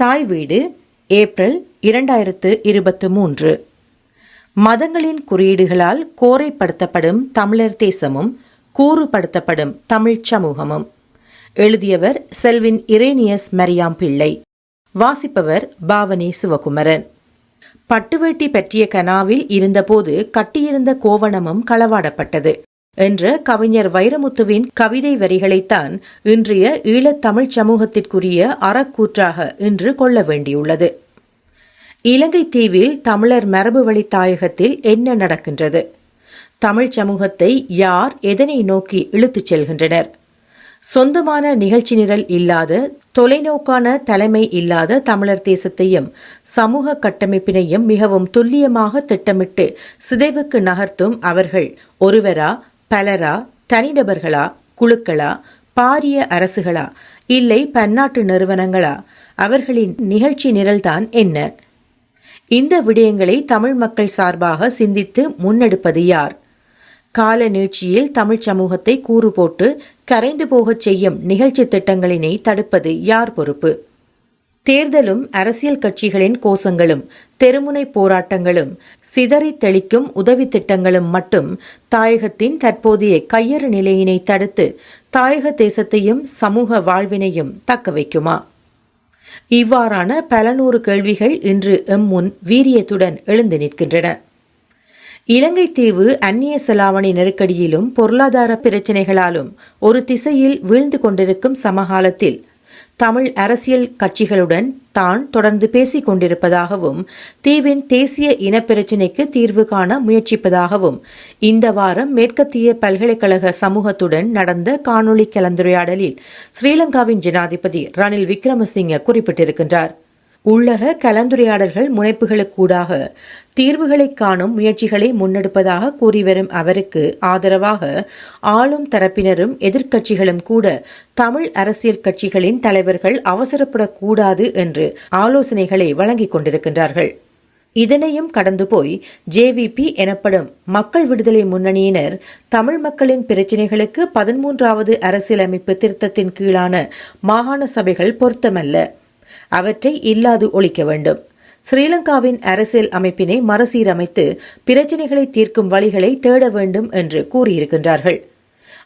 தாய் வீடு ஏப்ரல் இரண்டாயிரத்து இருபத்து மூன்று. மதங்களின் குறியீடுகளால் கோரைப்படுத்தப்படும் தமிழர் தேசமும் கூறுபடுத்தப்படும் தமிழ்ச் சமூகமும். எழுதியவர் செல்வின் இரேனியஸ் மரியாம் பிள்ளை. வாசிப்பவர் பாவனி சிவகுமரன். பட்டுவேட்டி பற்றிய கனாவில் இருந்தபோது கட்டியிருந்த கோவணமும் களவாடப்பட்டது. என்ற கவிஞர் வைரமுத்துவின் கவிதை வரிகளைத்தான் இன்றைய ஈழத் தமிழ்ச் சமூகத்திற்குரிய அறக்கூற்றாக இன்று கொள்ள வேண்டியுள்ளது. இலங்கை தீவில் தமிழர் மரபு வழி தாயகத்தில் என்ன நடக்கின்றது? தமிழ் சமூகத்தை யார் எதனை நோக்கி இழுத்துச் செல்கின்றனர்? சொந்தமான நிகழ்ச்சி நிரல் இல்லாத தொலைநோக்கான தலைமை இல்லாத தமிழர் தேசத்தையும் சமூக கட்டமைப்பினையும் மிகவும் துல்லியமாக திட்டமிட்டு சிதைவுக்கு நகர்த்தும் அவர்கள் ஒருவரா பலரா தனிநபர்களா குழுக்களா பாரிய அரசுகளா இல்லை பன்னாட்டு நிறுவனங்களா? அவர்களின் நிகழ்ச்சி நிரல்தான் என்ன? இந்த விடயங்களை தமிழ் மக்கள் சார்பாக சிந்தித்து முன்னெடுப்பது யார்? கால நீட்சியில் தமிழ் சமூகத்தை கூறு போட்டு கரைந்து போகச் செய்யும் நிகழ்ச்சி திட்டங்களினை தடுப்பது யார் பொறுப்பு? தேர்தலும் அரசியல் கட்சிகளின் கோஷங்களும் தெருமுனை போராட்டங்களும் சிதறி தெளிக்கும் உதவி திட்டங்களும் மட்டும் தாயகத்தின் தற்போதைய கையறு நிலையினை தடுத்து தாயக தேசத்தையும் சமூக வாழ்வினையும் தக்க வைக்குமா? இவ்வாறான பல நூறு கேள்விகள் இன்று எம் முன் வீரியத்துடன் எழுந்து நிற்கின்றன. இலங்கை தீவு அந்நிய செலாவணி நெருக்கடியிலும் பொருளாதார பிரச்சினைகளாலும் ஒரு திசையில் வீழ்ந்து கொண்டிருக்கும் சமகாலத்தில் தமிழ் அரசியல் கட்சிகளுடன் தான் தொடர்ந்து பேசிக் கொண்டிருப்பதாகவும் தீவின் தேசிய இனப்பிரச்சினைக்கு தீர்வு காண முயற்சிப்பதாகவும் இந்த வாரம் மேற்கத்திய பல்கலைக்கழக சமூகத்துடன் நடந்த காணொளி கலந்துரையாடலில் ஸ்ரீலங்காவின் ஜனாதிபதி ரணில் விக்ரமசிங்க குறிப்பிட்டிருக்கின்றார். உள்ளக கலந்துரையாடல்கள் முனைப்புகளுக்கூடாக. தீர்வுகளை காணும் முயற்சிகளை முன்னெடுப்பதாக கூறிவரும் அவருக்கு ஆதரவாக ஆளும் தரப்பினரும் எதிர்க்கட்சிகளும் கூட தமிழ் அரசியல் கட்சிகளின் தலைவர்கள் அவசரப்படக்கூடாது என்று ஆலோசனைகளை வழங்கிக் கொண்டிருக்கின்றார்கள். இதனையும் கடந்து போய் ஜேவிபி எனப்படும் மக்கள் விடுதலை முன்னணியினர் தமிழ் மக்களின் பிரச்சினைகளுக்கு பதிமூன்றாவது அரசியலமைப்பு திருத்தத்தின் கீழான மாகாண சபைகள் பொருத்தமல்ல. அவற்றை இல்லாது ஒழிக்க வேண்டும். ஸ்ரீலங்காவின் அரசியல் அமைப்பினை மறுசீரமைத்து பிரச்சினைகளை தீர்க்கும் வழிகளை தேட வேண்டும் என்று கூறியிருக்கின்றார்கள்.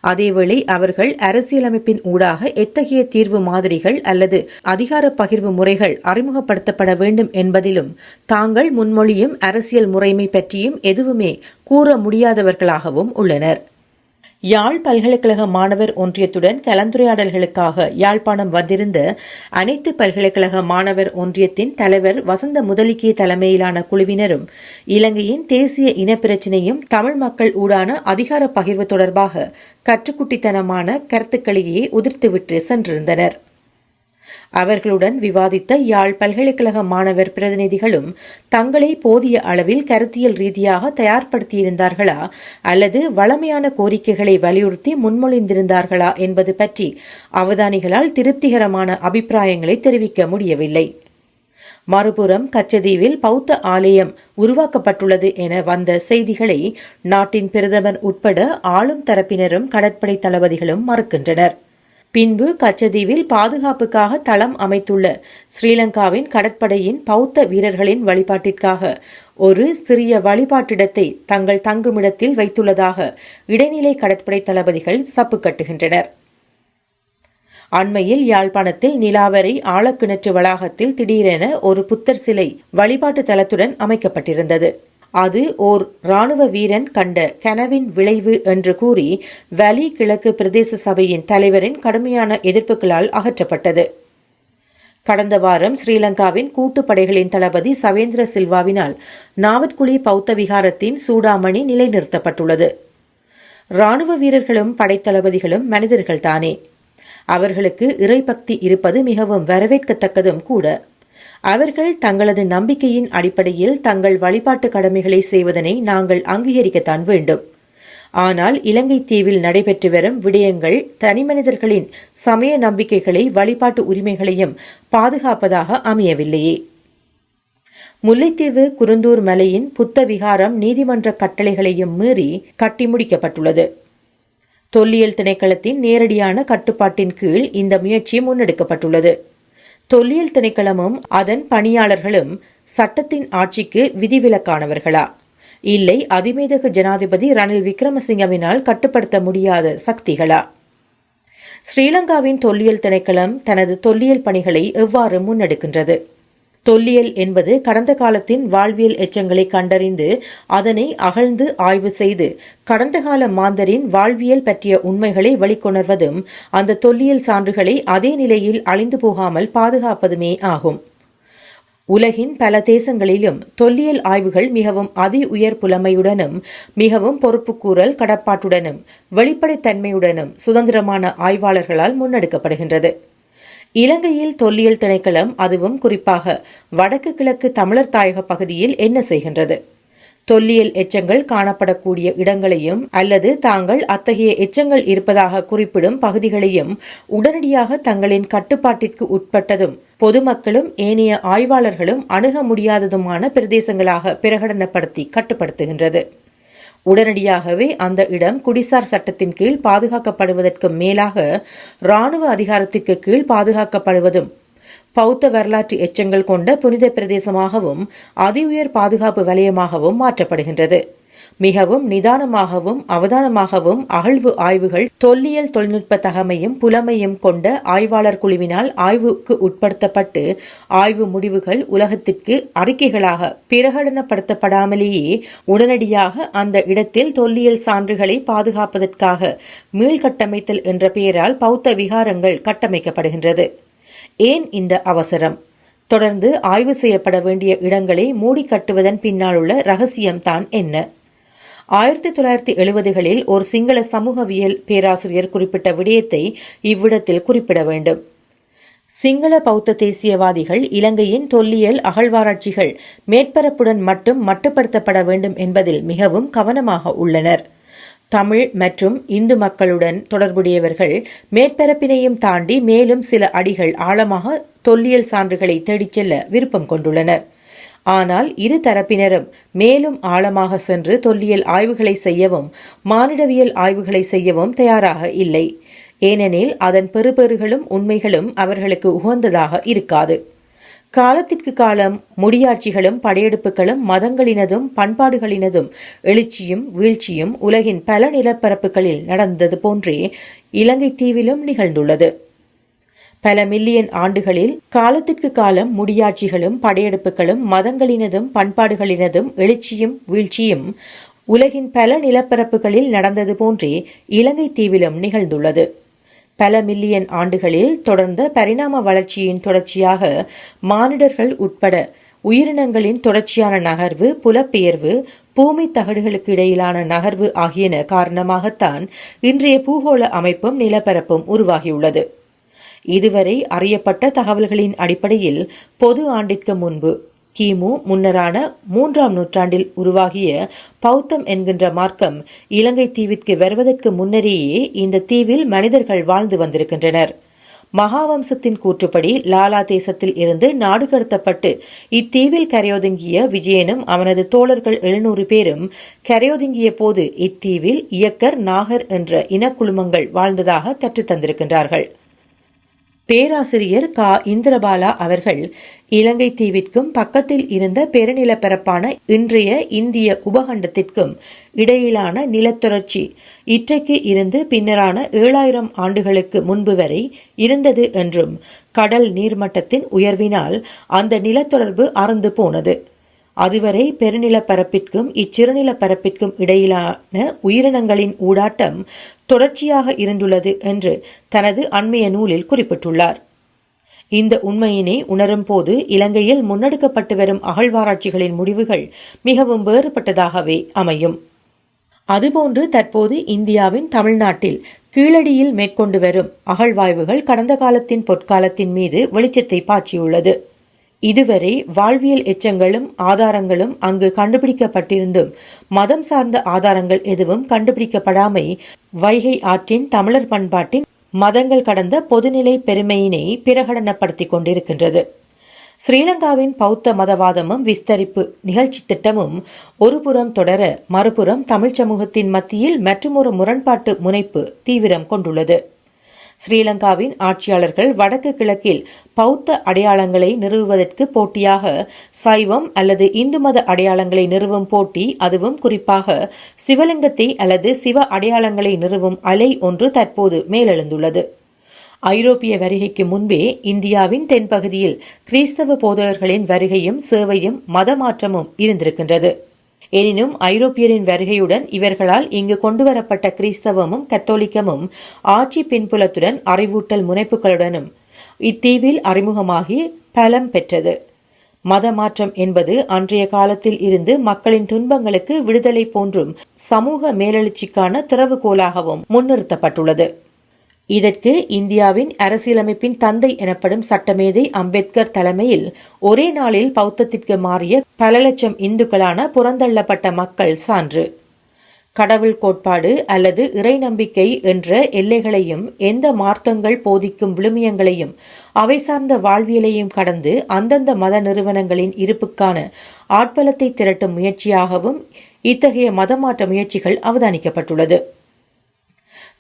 அதேவேளை அவர்கள் அரசியலமைப்பின் ஊடாக எத்தகைய தீர்வு மாதிரிகள் அல்லது அதிகார பகிர்வு முறைகள் அறிமுகப்படுத்தப்பட வேண்டும் என்பதிலும் தாங்கள் முன்மொழியும் அரசியல் முறைமை பற்றியும் எதுவுமே கூற முடியாதவர்களாகவும் உள்ளனர். யாழ் பல்கலைக்கழக மாணவர் ஒன்றியத்துடன் கலந்துரையாடல்களுக்காக யாழ்ப்பாணம் வந்திருந்த அனைத்து பல்கலைக்கழக மாணவர் ஒன்றியத்தின் தலைவர் வசந்த முதலிக்கே தலைமையிலான குழுவினரும் இலங்கையின் தேசிய இனப்பிரச்சினையும் தமிழ் மக்கள் ஊடான அதிகார பகிர்வு தொடர்பாக கற்றுக்குட்டித்தனமான கருத்துக்களையே உதிர்த்துவிட்டு சென்றிருந்தனர். அவர்களுடன் விவாதித்த யாழ் பல்கலைக்கழக மாணவர் பிரதிநிதிகளும் தங்களை போதிய அளவில் கருத்தியல் ரீதியாக தயார்படுத்தியிருந்தார்களா? அல்லது வளமையான கோரிக்கைகளை வலியுறுத்தி முன்மொழிந்திருந்தார்களா என்பது பற்றி அவதானிகளால் திருப்திகரமான அபிப்பிராயங்களை தெரிவிக்க முடியவில்லை. மறுபுறம் கச்சதீவில் பௌத்த ஆலயம் உருவாக்கப்பட்டுள்ளது என வந்த செய்திகளை நாட்டின் பிரதமர் உட்பட ஆளும் தரப்பினரும் கடற்படை தளபதிகளும் மறுக்கின்றனர். பின்பு கச்சதீவில் பாதுகாப்புக்காக தளம் அமைத்துள்ள ஸ்ரீலங்காவின் கடற்படையின் பௌத்த வீரர்களின் வழிபாட்டிற்காக ஒரு சிறிய வழிபாட்டிடத்தை தங்கள் தங்குமிடத்தில் வைத்துள்ளதாக இடைநிலை கடற்படை தளபதிகள் சப்பு கட்டுகின்றனர். அண்மையில் யாழ்ப்பாணத்தில் நிலாவரை ஆழக்கிணற்று வளாகத்தில் திடீரென ஒரு புத்தர் சிலை வழிபாட்டு தலத்துடன் அமைக்கப்பட்டிருந்தது. அது ஓர் இராணுவ வீரன் கண்ட கனவின் விளைவு என்று கூறி வலி கிழக்கு பிரதேச சபையின் தலைவரின் கடுமையான எதிர்ப்புகளால் அகற்றப்பட்டது. கடந்த வாரம் ஸ்ரீலங்காவின் கூட்டுப்படைகளின் தளபதி சவேந்திர சில்வாவினால் நாவற்குழி பௌத்த விகாரத்தின் சூடாமணி நிலைநிறுத்தப்பட்டுள்ளது. இராணுவ வீரர்களும் படைத்தளபதிகளும் மனிதர்கள்தானே. அவர்களுக்கு இறைபக்தி இருப்பது மிகவும் வரவேற்கத்தக்கதும் கூட. அவர்கள் தங்களது நம்பிக்கையின் அடிப்படையில் தங்கள் வழிபாட்டு கடமைகளை செய்வதனை நாங்கள் அங்கீகரிக்கத்தான் வேண்டும். ஆனால் இலங்கை தீவில் நடைபெற்று வரும் விடயங்கள் தனிமனிதர்களின் சமய நம்பிக்கைகளை வழிபாட்டு உரிமைகளையும் பாதுகாப்பதாக அமையவில்லையே. முல்லைத்தீவு குருந்தூர் மலையின் புத்த விகாரம் நீதிமன்ற கட்டளைகளையும் மீறி கட்டி முடிக்கப்பட்டுள்ளது. தொல்லியல் திணைக்களத்தின் நேரடியான கட்டுப்பாட்டின் கீழ் இந்த முயற்சி முன்னெடுக்கப்பட்டுள்ளது. தொல்லியல் திணைக்களமும் அதன் பணியாளர்களும் சட்டத்தின் ஆட்சிக்கு விதிவிலக்கானவர்களா? இல்லை அதிமேதக ஜனாதிபதி ரணில் விக்ரமசிங்கவினால் கட்டுப்படுத்த முடியாத சக்திகளா? ஸ்ரீலங்காவின் தொல்லியல் திணைக்களம் தனது தொல்லியல் பணிகளை எவ்வாறு முன்னெடுக்கின்றது? தொல்லியல் என்பது கடந்த காலத்தின் வாழ்வியல் எச்சங்களை கண்டறிந்து அதனை அகழ்ந்து ஆய்வு செய்து கடந்த கால மாந்தரின் வாழ்வியல் பற்றிய உண்மைகளை வெளிக்கொணர்வதும் அந்த தொல்லியல் சான்றுகளை அதே நிலையில் அழிந்து போகாமல் பாதுகாப்பதுமே ஆகும். உலகின் பல தேசங்களிலும் தொல்லியல் ஆய்வுகள் மிகவும் அதி உயர் புலமையுடனும் மிகவும் பொறுப்புக்கூறல் கடப்பாட்டுடனும் வெளிப்படைத்தன்மையுடனும் சுதந்திரமான ஆய்வாளர்களால் முன்னெடுக்கப்படுகின்றது. இலங்கையில் தொல்லியல் திணைக்களம் அதுவும் குறிப்பாக வடக்கு கிழக்கு தமிழர் தாயக பகுதியில் என்ன செய்கின்றது? தொல்லியல் எச்சங்கள் காணப்படக்கூடிய இடங்களையும் அல்லது தாங்கள் அத்தகைய எச்சங்கள் இருப்பதாக குறிப்பிடும் பகுதிகளையும் உடனடியாக தங்களின் கட்டுப்பாட்டிற்கு உட்பட்டதும் பொதுமக்களும் ஏனைய ஆய்வாளர்களும் அணுக முடியாததுமான பிரதேசங்களாக பிரகடனப்படுத்தி கட்டுப்படுத்துகின்றது. உடனடியாகவே அந்த இடம் குடிசார் சட்டத்தின் கீழ் பாதுகாக்கப்படுவதற்கு மேலாக இராணுவ அதிகாரத்திற்கு கீழ் பாதுகாக்கப்படுவதும் பௌத்த வரலாற்று எச்சங்கள் கொண்ட புனித பிரதேசமாகவும் அதி உயர் பாதுகாப்பு வலயமாகவும் மாற்றப்படுகின்றது. மிகவும் நிதானமாகவும் அவதானமாகவும் அகழ்வு ஆய்வுகள் தொல்லியல் தொழில்நுட்ப தகமையும் புலமையும் கொண்ட ஆய்வாளர் குழுவினால் ஆய்வுக்கு உட்படுத்தப்பட்டு ஆய்வு முடிவுகள் உலகத்திற்கு அறிக்கைகளாக பிரகடனப்படுத்தப்படாமலேயே உடனடியாக அந்த இடத்தில் தொல்லியல் சான்றுகளை பாதுகாப்பதற்காக மீள்கட்டமைத்தல் என்ற பெயரால் பௌத்த விகாரங்கள் கட்டமைக்கப்படுகின்றது. ஏன் இந்த அவசரம்? தொடர்ந்து ஆய்வு செய்யப்பட வேண்டிய இடங்களை மூடி கட்டுவதன் பின்னால் உள்ள ரகசியம்தான் என்ன? ஆயிரத்தி தொள்ளாயிரத்தி எழுபதுகளில் ஒரு சிங்கள சமூகவியல் பேராசிரியர் குறிப்பிட்ட விடயத்தை இவ்விடத்தில் குறிப்பிட வேண்டும். சிங்கள பௌத்த தேசியவாதிகள் இலங்கையின் தொல்லியல் அகழ்வாராய்ச்சிகள் மேற்பரப்புடன் மட்டும் மட்டுப்படுத்தப்பட வேண்டும் என்பதில் மிகவும் கவனமாக உள்ளனர். தமிழ் மற்றும் இந்து மக்களுடன் தொடர்புடையவர்கள் மேற்பரப்பினையும் தாண்டி மேலும் சில அடிகள் ஆழமாக தொல்லியல் சான்றுகளை தேடிச் செல்ல விருப்பம் கொண்டுள்ளனர். ஆனால் இரு தரப்பினரும் மேலும் ஆழமாக சென்று தொல்லியல் ஆய்வுகளை செய்யவும் மானிடவியல் ஆய்வுகளை செய்யவும் தயாராக இல்லை. ஏனெனில் அதன் பெறுபெறுகளும் உண்மைகளும் அவர்களுக்கு உகந்ததாக இருக்காது. காலத்திற்கு காலம் முடியாட்சிகளும் படையெடுப்புகளும் மதங்களினதும் பண்பாடுகளினதும் எழுச்சியும் வீழ்ச்சியும் உலகின் பல நிலப்பரப்புகளில் நடந்தது போன்றே இலங்கை தீவிலும் நிகழ்ந்துள்ளது. பல மில்லியன் ஆண்டுகளில் காலத்திற்கு காலம் முடியாட்சிகளும் படையெடுப்புகளும் மதங்களினதும் பண்பாடுகளினதும் எழுச்சியும் வீழ்ச்சியும் உலகின் பல நிலப்பரப்புகளில் நடந்தது போன்றே இலங்கை தீவிலும் நிகழ்ந்துள்ளது. பல மில்லியன் ஆண்டுகளில் தொடர்ந்த பரிணாம வளர்ச்சியின் தொடர்ச்சியாக மானிடர்கள் உட்பட உயிரினங்களின் தொடர்ச்சியான நகர்வு புலப்பெயர்வு பூமி தகடுகளுக்கு இடையிலான நகர்வு ஆகியன காரணமாகத்தான் இன்றைய பூகோள அமைப்பும் நிலப்பரப்பும் உருவாகியுள்ளது. இதுவரை அறியப்பட்ட தகவல்களின் அடிப்படையில் பொது ஆண்டிற்கு முன்பு கிமு முன்னரான மூன்றாம் நூற்றாண்டில் உருவாகிய பௌத்தம் என்கின்ற மார்க்கம் இலங்கை தீவிற்கு வருவதற்கு முன்னரேயே இந்த தீவில் மனிதர்கள் வாழ்ந்து வந்திருக்கின்றனர். மகாவம்சத்தின் கூற்றுப்படி லாலா தேசத்தில் இருந்து நாடு கடத்தப்பட்டு இத்தீவில் கரையொதுங்கிய விஜயனும் அவனது தோழர்கள் எழுநூறு பேரும் கரையொதுங்கிய போது இத்தீவில் இயக்கர் நாகர் என்ற இனக்குழுமங்கள் வாழ்ந்ததாக கற்றுத்தந்திருக்கின்றார்கள். பேராசிரியர் கா. இந்திரபாலா அவர்கள் இலங்கை தீவிற்கும் பக்கத்தில் இருந்த பெருநிலப்பரப்பான இன்றைய இந்திய உபகண்டத்திற்கும் இடையிலான நிலத்தொடர்ச்சி. இற்றைக்கு இருந்து பின்னரான ஏழாயிரம் ஆண்டுகளுக்கு முன்பு வரை இருந்தது என்றும் கடல் நீர்மட்டத்தின் உயர்வினால் அந்த நிலத்தொடர்பு அறந்து போனது. அதுவரை பெருநிலப்பரப்பிற்கும் இச்சிறுநிலப்பரப்பிற்கும் இடையிலான உயிரினங்களின் ஊடாட்டம் தொடர்ச்சியாக இருந்துள்ளது என்று தனது அண்மைய நூலில் குறிப்பிட்டுள்ளார். இந்த உண்மையினை உணரும் போது இலங்கையில் முன்னெடுக்கப்பட்டு வரும் அகழ்வாராய்ச்சிகளின் முடிவுகள் மிகவும் வேறுபட்டதாகவே அமையும். அதுபோன்று தற்போது இந்தியாவின் தமிழ்நாட்டில் கீழடியில் மேற்கொண்டு வரும் அகழ்வாய்வுகள் கடந்த காலத்தின் பொற்காலத்தின் மீது வெளிச்சத்தை பாய்ச்சியுள்ளது. இதுவரை வாழ்வியல் எச்சங்களும் ஆதாரங்களும் அங்கு கண்டுபிடிக்கப்பட்டிருந்தும் மதம் சார்ந்த ஆதாரங்கள் எதுவும் கண்டுபிடிக்கப்படாமை வைகை ஆற்றின் தமிழர் பண்பாட்டின் மதங்கள் கடந்த பொதுநிலை பெருமையினை பிரகடனப்படுத்திக் கொண்டிருக்கின்றது. ஸ்ரீலங்காவின் பௌத்த மதவாதமும் விஸ்தரிப்பு நிகழ்ச்சி திட்டமும் ஒருபுறம் தொடர மறுபுறம் தமிழ் சமூகத்தின் மத்தியில் மற்றுமொரு முரண்பாட்டு முனைப்பு தீவிரம் கொண்டுள்ளது. ஸ்ரீலங்காவின் ஆட்சியாளர்கள் வடக்கு கிழக்கில் பௌத்த அடையாளங்களை நிறுவுவதற்கு போட்டியாக சைவம் அல்லது இந்து மத அடையாளங்களை நிறுவும் போட்டி அதுவும் குறிப்பாக சிவலிங்கத்தை அல்லது சிவ அடையாளங்களை நிறுவும் அலை ஒன்று தற்போது மேலெழுந்துள்ளது. ஐரோப்பிய வருகைக்கு முன்பே இந்தியாவின் தென்பகுதியில் கிறிஸ்தவ போதகர்களின் வருகையும் சேவையும் மதமாற்றமும் இருந்திருக்கின்றது. எனினும் ஐரோப்பியரின் வருகையுடன் இவர்களால் இங்கு கொண்டுவரப்பட்ட கிறிஸ்தவமும் கத்தோலிக்கமும் ஆட்சி பின்புலத்துடன் அறிவூட்டல் முனைப்புகளுடனும் இத்தீவில் அறிமுகமாகி பலம் பெற்றது. மத மாற்றம் என்பது அன்றைய காலத்தில் இருந்து மக்களின் துன்பங்களுக்கு விடுதலை போன்றும் சமூக மேலெழுச்சிக்கான திறவுகோலாகவும் முன்னிறுத்தப்பட்டுள்ளது. இதற்கு இந்தியாவின் அரசியலமைப்பின் தந்தை எனப்படும் சட்டமேதை அம்பேத்கர் தலைமையில் ஒரே நாளில் பௌத்தத்திற்கு மாறிய பல லட்சம் இந்துக்களான புறந்தள்ளப்பட்ட மக்கள் சான்று. கடவுள் கோட்பாடு அல்லது இறை நம்பிக்கை என்ற எல்லைகளையும் எந்த மார்க்கங்கள் போதிக்கும் விழுமியங்களையும் அவை சார்ந்த வாழ்வியலையும் கடந்து அந்தந்த மத நிறுவனங்களின் இருப்புக்கான ஆட்பலத்தை திரட்டும் முயற்சியாகவும் இத்தகைய மதமாற்ற முயற்சிகள் அவதானிக்கப்பட்டுள்ளது.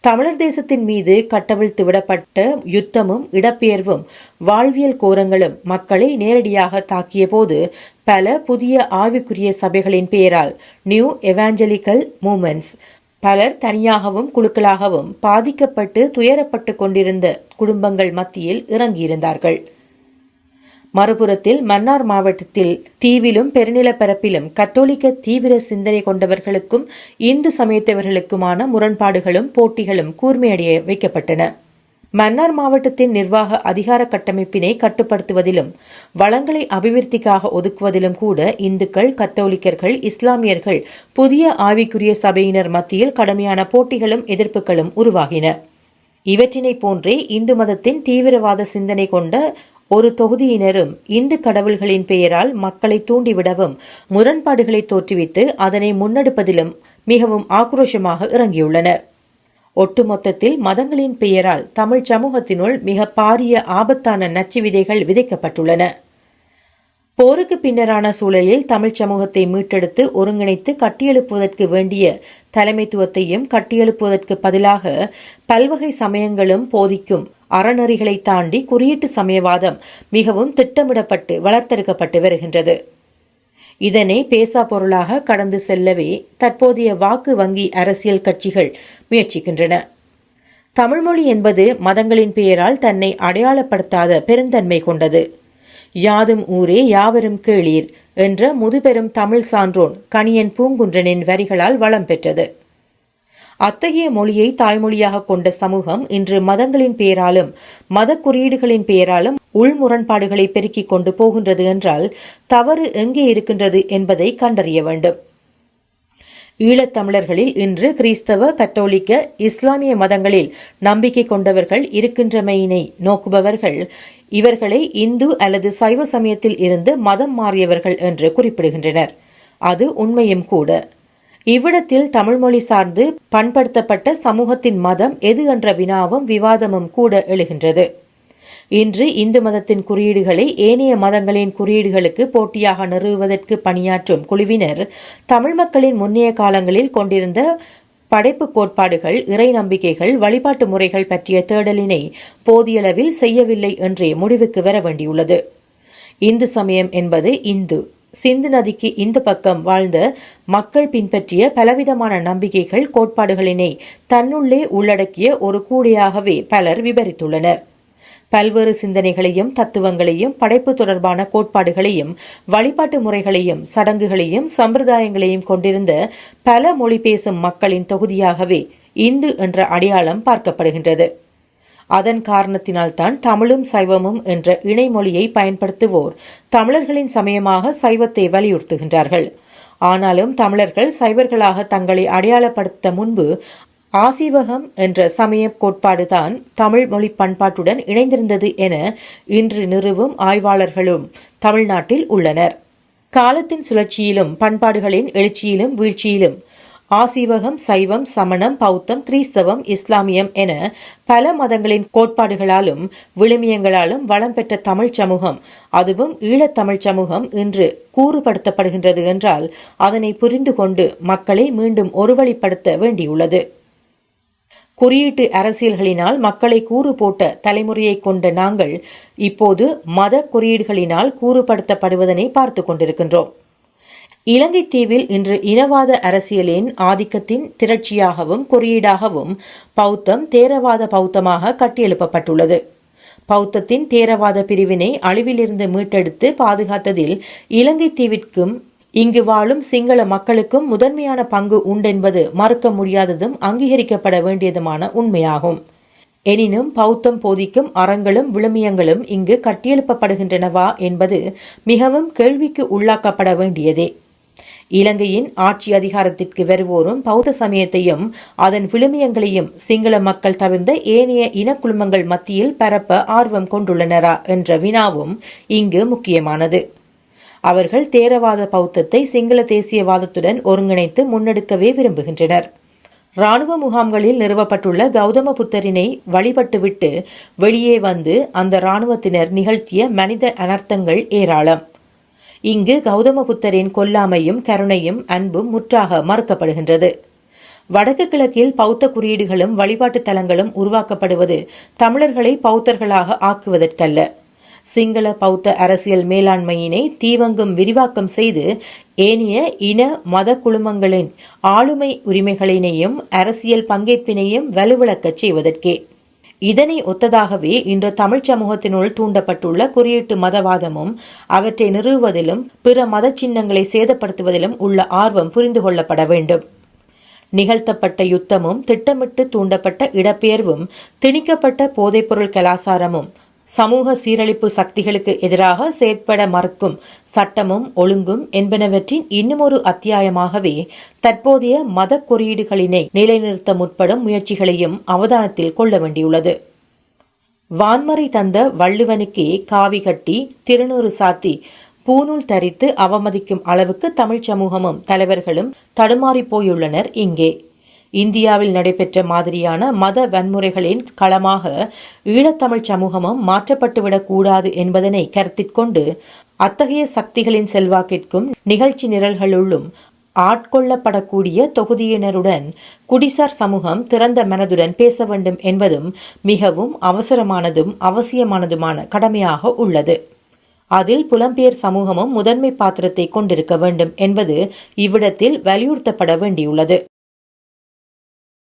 தமிழர் தேசத்தின் மீது கட்டவிழ்த்து விடப்பட்ட யுத்தமும் இடப்பெயர்வும் வாழ்வியல் கோரங்களும் மக்களை நேரடியாக தாக்கிய போது பல புதிய ஆவிக்குரிய சபைகளின் பெயரால் நியூ எவாஞ்சலிக்கல் மூமெண்ட்ஸ் பலர் தனியாகவும் குழுக்களாகவும் பாதிக்கப்பட்டு துயரப்பட்டு கொண்டிருந்த குடும்பங்கள் மத்தியில் இறங்கியிருந்தார்கள். மறுபுறத்தில் மன்னார் மாவட்டத்தில் தீவிலும் பெருநிலப்பரப்பிலும் கத்தோலிக்க தீவிர சிந்தனை கொண்டவர்களுக்கும் இந்து சமயத்தவர்களுக்குமான முரண்பாடுகளும் போட்டிகளும் கூர்மையடைய வைக்கப்பட்டன. மன்னார் மாவட்டத்தின் நிர்வாக அதிகார கட்டமைப்பினை கட்டுப்படுத்துவதிலும் வளங்களை அபிவிருத்திக்காக ஒதுக்குவதிலும் கூட இந்துக்கள் கத்தோலிக்கர்கள் இஸ்லாமியர்கள் புதிய ஆவிக்குரிய சபையினர் மத்தியில் கடுமையான போட்டிகளும் எதிர்ப்புகளும் உருவாகின. இவற்றினை போன்றே இந்து மதத்தின் தீவிரவாத சிந்தனை கொண்ட ஒரு தொகுதியினரும் இந்து கடவுள்களின் பெயரால் மக்களை தூண்டிவிடவும் முரண்பாடுகளை தோற்றுவித்து அதனை முன்னெடுப்பதிலும் மிகவும் ஆக்ரோஷமாக இறங்கியுள்ளனர். ஒட்டுமொத்தத்தில் மதங்களின் பெயரால் தமிழ் சமூகத்தினுள் மிக பாரிய ஆபத்தான நச்சு விதைகள் விதைக்கப்பட்டுள்ளன. போருக்கு பின்னரான சூழலில் தமிழ் சமூகத்தை மீட்டெடுத்து ஒருங்கிணைத்து கட்டியெழுப்புவதற்கு வேண்டிய தலைமைத்துவத்தையும் கட்டியெழுப்புவதற்கு பதிலாக பல்வகை சமயங்களும் போதிக்கும் அறநெறிகளை தாண்டி குறியீட்டு சமயவாதம் மிகவும் திட்டமிடப்பட்டு வளர்த்தெடுக்கப்பட்டு வருகின்றது. இதனை பேசா பொருளாக கடந்து செல்லவே தற்போதைய வாக்கு வங்கி அரசியல் கட்சிகள் முயற்சிக்கின்றன. தமிழ்மொழி என்பது மதங்களின் பெயரால் தன்னை அடையாளப்படுத்தாத பெருந்தன்மை கொண்டது. யாதும் ஊரே யாவரும் கேளீர் என்ற முதுபெரும் தமிழ் சான்றோன் கணியன் பூங்குன்றனின் வரிகளால் வளம் பெற்றது. அத்தகைய மொழியை தாய்மொழியாக கொண்ட சமூகம் இன்று மதங்களின் பெயராலும் மத குறியீடுகளின் பெயராலும் உள்முரண்பாடுகளை பெருக்கிக் கொண்டு போகின்றது என்றால் தவறு எங்கே இருக்கின்றது என்பதை கண்டறிய வேண்டும். ஈழத்தமிழர்களில் இன்று கிறிஸ்தவ கத்தோலிக்க இஸ்லாமிய மதங்களில் நம்பிக்கை கொண்டவர்கள் இருக்கின்றமையினை நோக்குபவர்கள் இவர்களை இந்து அல்லது சைவ சமயத்தில் இருந்து மதம் மாறியவர்கள் என்று குறிப்பிடுகின்றனர். அது உண்மையும் கூட. இவ்விடத்தில் தமிழ்மொழி சார்ந்து பண்படுத்தப்பட்ட சமூகத்தின் மதம் எது என்ற வினாவும் விவாதமும் கூட எழுகின்றது. இன்று இந்து மதத்தின் குறியீடுகளை ஏனைய மதங்களின் குறியீடுகளுக்கு போட்டியாக நிறுவுவதற்கு பணியாற்றும் குழுவினர் தமிழ் மக்களின் முன்னைய காலங்களில் கொண்டிருந்த படைப்பு கோட்பாடுகள் இறை நம்பிக்கைகள் வழிபாட்டு முறைகள் பற்றிய தேடலினை போதியளவில் செய்யவில்லை என்றே முடிவுக்கு வர வேண்டியுள்ளது. இந்து சமயம் என்பது இந்து. சிந்து நதிக்கு இந்த பக்கம் வாழ்ந்த மக்கள் பின்பற்றிய பலவிதமான நம்பிக்கைகள் கோட்பாடுகளினை தன்னுள்ளே உள்ளடக்கிய ஒரு கூடையாகவே பலர் விபரித்துள்ளனர். பல்வேறு சிந்தனைகளையும் தத்துவங்களையும் படைப்பு தொடர்பான கோட்பாடுகளையும் வழிபாட்டு முறைகளையும் சடங்குகளையும் சம்பிரதாயங்களையும் கொண்டிருந்த பல மொழி பேசும் மக்களின் தொகுதியாகவே இந்து என்ற அடையாளம் பார்க்கப்படுகின்றது. அதன் காரணத்தினால்தான் தமிழும் சைவமும் என்ற இணைமொழியை பயன்படுத்துவோர் தமிழர்களின் சமயமாக சைவத்தை வலியுறுத்துகின்றார்கள். ஆனாலும் தமிழர்கள் சைவர்களாக தங்களை அடையாளப்படுத்த முன்பு ஆசீவகம் என்ற சமய கோட்பாடுதான் தமிழ் மொழி பண்பாட்டுடன் இணைந்திருந்தது என இன்று நிறுவும் ஆய்வாளர்களும் தமிழ்நாட்டில் உள்ளனர். காலத்தின் சுழற்சியிலும் பண்பாடுகளின் எழுச்சியிலும் வீழ்ச்சியிலும் ஆசீவகம் சைவம் சமணம் பௌத்தம் கிறிஸ்தவம் இஸ்லாமியம் என பல மதங்களின் கோட்பாடுகளாலும் விழுமியங்களாலும் வளம் பெற்ற தமிழ் சமூகம் அதுவும் ஈழத்தமிழ் சமூகம் இன்று கூறுபடுத்தப்படுகின்றது என்றால் அதனை புரிந்து கொண்டு மக்களை மீண்டும் ஒருவழிப்படுத்த வேண்டியுள்ளது. குறியீட்டு அரசியல்களினால் மக்களை கூறு போட்ட தலைமுறையை கொண்ட நாங்கள் இப்போது மத குறியீடுகளினால் கூறுபடுத்தப்படுவதனை பார்த்து கொண்டிருக்கின்றோம். இலங்கை தீவில் இன்று இனவாத அரசியலின் ஆதிக்கத்தின் திரட்சியாகவும் குறியீடாகவும் பௌத்தம் தேரவாத பௌத்தமாக கட்டியெழுப்பப்பட்டுள்ளது. பௌத்தத்தின் தேரவாத பிரிவினை அழிவிலிருந்து மீட்டெடுத்து பாதுகாத்ததில் இலங்கை தீவிற்கும் இங்கு வாழும் சிங்கள மக்களுக்கும் முதன்மையான பங்கு உண்டென்பது மறுக்க முடியாததும் அங்கீகரிக்கப்பட வேண்டியதுமான உண்மையாகும். எனினும் பௌத்தம் போதிக்கும் அறங்களும் விழுமியங்களும் இங்கு கட்டியெழுப்பப்படுகின்றனவா என்பது மிகவும் கேள்விக்கு உள்ளாக்கப்பட வேண்டியதே. இலங்கையின் ஆட்சி அதிகாரத்திற்கு வருவோரும் பௌத்த சமயத்தையும் அதன் விழுமியங்களையும் சிங்கள மக்கள் தவிர்ந்த ஏனைய இனக்குழுமங்கள் மத்தியில் பரப்ப ஆர்வம் கொண்டுள்ளனரா என்ற வினாவும் இங்கு முக்கியமானது. அவர்கள் தேரவாத பௌத்தத்தை சிங்கள தேசியவாதத்துடன் ஒருங்கிணைத்து முன்னெடுக்கவே விரும்புகின்றனர். இராணுவ முகாம்களில் நிறுவப்பட்டுள்ள கௌதம புத்தரினை வழிபட்டுவிட்டு வெளியே வந்து அந்த இராணுவத்தினர் நிகழ்த்திய மனித அனர்த்தங்கள் ஏராளம். இங்கு கௌதம புத்தரின் கொல்லாமையும் கருணையும் அன்பும் முற்றாக மறுக்கப்படுகின்றது. வடக்கு கிழக்கில் பௌத்த குறியீடுகளும் வழிபாட்டு தலங்களும் உருவாக்கப்படுவது தமிழர்களை பௌத்தர்களாக ஆக்குவதற்கல்ல. சிங்கள பௌத்த அரசியல் மேலாண்மையினை தீவங்கும் விரிவாக்கம் செய்து ஏனைய இன மத குழுமங்களின் ஆளுமை உரிமைகளினையும் அரசியல் பங்கேற்பினையும் வலுவிழக்கச் செய்வதற்கே. இதனை ஒத்ததாகவே இன்று தமிழ் சமூகத்தினுள் தூண்டப்பட்டுள்ள குறியீட்டு மதவாதமும் அவற்றை நிறுவுவதிலும் பிற மத சின்னங்களை சேதப்படுத்துவதிலும் உள்ள ஆர்வம் புரிந்து கொள்ளப்பட வேண்டும். நிகழ்த்தப்பட்ட யுத்தமும் திட்டமிட்டு தூண்டப்பட்ட இடப்பெயர்வும் திணிக்கப்பட்ட போதைப்பொருள் கலாசாரமும் சமூக சீரழிப்பு சக்திகளுக்கு எதிராக செயற்பட மறுக்கும் சட்டமும் ஒழுங்கும் என்பனவற்றின் இன்னுமொரு அத்தியாயமாகவே தற்போதைய மத குறியீடுகளினை நிலைநிறுத்த முற்படும் முயற்சிகளையும் அவதானத்தில் கொள்ள வேண்டியுள்ளது. வான்மறை தந்த வள்ளுவனுக்கே காவி கட்டி திருநூறு சாத்தி பூநூல் தரித்து அவமதிக்கும் அளவுக்கு தமிழ் சமூகமும் தலைவர்களும் தடுமாறி போயுள்ளனர் இங்கே. இந்தியாவில் நடைபெற்ற மாதிரியான மத வன்முறைகளின் களமாக ஈழத்தமிழ் சமூகமும் மாற்றப்பட்டுவிடக்கூடாது என்பதனை கருத்திற்கொண்டு அத்தகைய சக்திகளின் செல்வாக்கிற்கும் நிகழ்ச்சி நிரல்களுள்ளும் ஆட்கொள்ளப்படக்கூடிய தொகுதியினருடன் குடிசார் சமூகம் திறந்த மனதுடன் பேச வேண்டும் என்பதும் மிகவும் அவசரமானதும் அவசியமானதுமான கடமையாக உள்ளது. அதில் புலம்பெயர் சமூகமும் முதன்மை பாத்திரத்தை கொண்டிருக்க வேண்டும் என்பது இவ்விடத்தில் வலியுறுத்தப்பட வேண்டியுள்ளது.